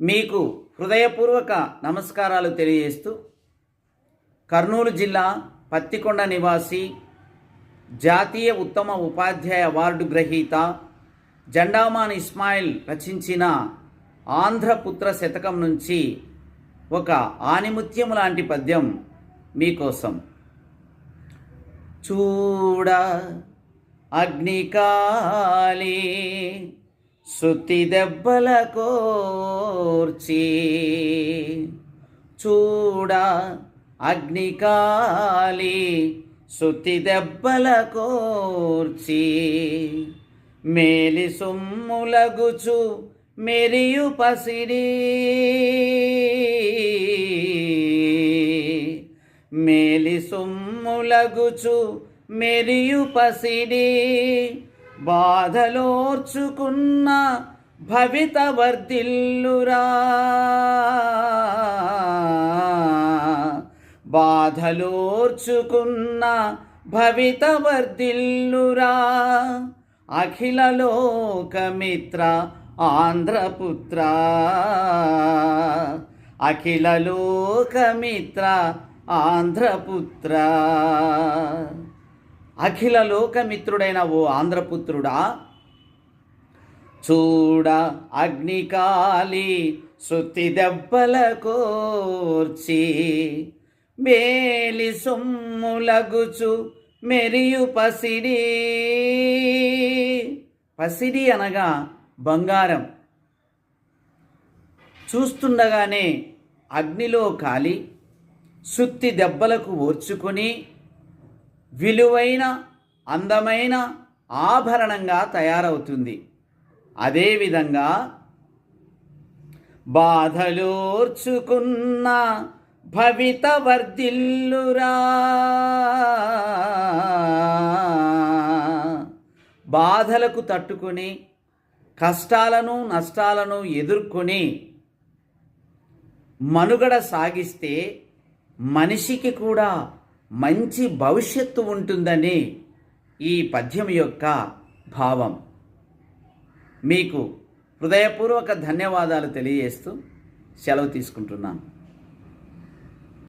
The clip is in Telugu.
మీకు హృదయపూర్వక నమస్కారాలు తెలియజేస్తూ కర్నూలు జిల్లా పత్తికొండ నివాసి జాతీయ ఉత్తమ ఉపాధ్యాయ అవార్డు గ్రహీత జెండామాన్ ఇస్మాయిల్ రచించిన ఆంధ్రపుత్ర శతకం నుంచి ఒక ఆనిముత్యం లాంటి పద్యం మీకోసం. చూడ అగ్నికాలి సుత్తి దెబ్బల కోర్చి చూడ అగ్నికాలి సుత్తి దెబ్బల కోర్చి మేలి సొమ్ములగుచు మెరియు పసిడి మేలి సొమ్ములగుచు మెరియు పసిడి బాధలోర్చుకున్న భవిత వర్ధిల్లురా బాధలోర్చుకున్న భవిత వర్ధిల్లురా అఖిల లోకమిత్ర ఆంధ్రపుత్ర. అఖిల లోకమిత్ర ఆంధ్రపుత్ర. అఖిల లోకమిత్రుడైన ఓ ఆంధ్రపుత్రుడా చూడ అగ్నికాలి శృతి దెబ్బల కోర్చి మేలి సొమ్ములగుచు మెరియు పసిడి. పసిడి అనగా బంగారం. చూస్తుండగానే అగ్నిలో కాలి సుత్తి దెబ్బలకు ఓర్చుకొని విలువైన అందమైన ఆభరణంగా తయారవుతుంది. అదేవిధంగా బాధలోర్చుకున్న భవిత వర్ధిల్లురా బాధలకు తట్టుకొని కష్టాలను నష్టాలను ఎదుర్కొని మనుగడ సాగిస్తే మనిషికి కూడా మంచి భవిష్యత్తు ఉంటుందని ఈ పద్యం యొక్క భావం. మీకు హృదయపూర్వక ధన్యవాదాలు తెలియజేస్తూ సెలవు తీసుకుంటున్నాను.